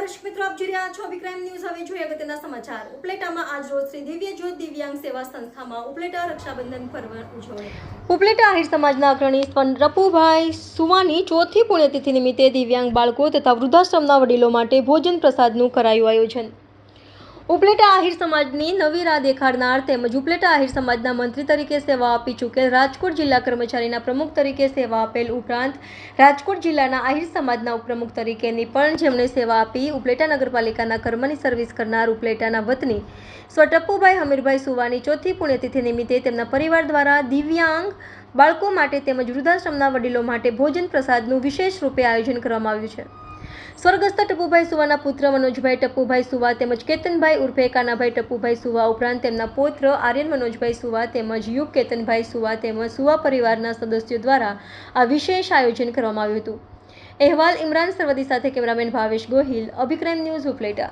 દર્શક મિત્રો, આપ જોઈ રહ્યા છો અભિક્રાઇમ ન્યૂઝ. હવે જોઈએ અગત્યના સમાચાર. ઉપલેટામાં આજ રોજ શ્રી દિવ્ય જ્યોત દિવ્યાંગ સેવા સંસ્થામાં ઉપલેટા રક્ષાબંધન પર્વ ઉજવણી ઉપલેટા આહિર સમાજના અગ્રણી રપુભાઈ સુવાની ચોથી પુણ્યતિથિ નિમિત્તે દિવ્યાંગ બાળકો તથા વૃદ્ધાશ્રમના વડીલો માટે ભોજન પ્રસાદનું કરાયું આયોજન. ઉપલેટા આહિર સમાજની નવી રાહ દેખાડનાર તેમજ ઉપલેટા આહિર સમાજના મંત્રી તરીકે સેવા આપી ચૂકેલ રાજકોટ જિલ્લા કર્મચારીના પ્રમુખ તરીકે સેવા આપેલ ઉપરાંત રાજકોટ જિલ્લાના આહિર સમાજના ઉપપ્રમુખ તરીકેની પણ જેમણે સેવા આપી ઉપલેટા નગરપાલિકાના કર્મની સર્વિસ કરનાર ઉપલેટાના વતની સ્વટપ્પુભાઈ હમીરભાઈ સુવાની ચોથી પુણ્યતિથિ નિમિત્તે તેમના પરિવાર દ્વારા દિવ્યાંગ બાળકો માટે તેમજ વૃદ્ધાશ્રમના વડીલો માટે ભોજન પ્રસાદનું વિશેષ રૂપે આયોજન કરવામાં આવ્યું છે. સ્વર્ગસ્થ ટપુભાઈ સુવાના પુત્ર મનોજભાઈ ટપુભાઈ સુવા તેમજ કેતનભાઈ ઉર્ફે કાનાભાઈ ટપુભાઈ સુવા ઉપરાંત તેમના પુત્ર આર્યન મનોજભાઈ સુવા તેમજ યુગ કેતનભાઈ સુવા તેમજ સુવા પરિવારના સદસ્યો દ્વારા આ વિશેષ આયોજન કરવામાં આવ્યું હતું. અહેવાલ ઇમરાન સરવદી સાથે કેમેરામેન ભાવેશ ગોહિલ, અભિક્રમ ન્યૂઝ ઉપલેટા.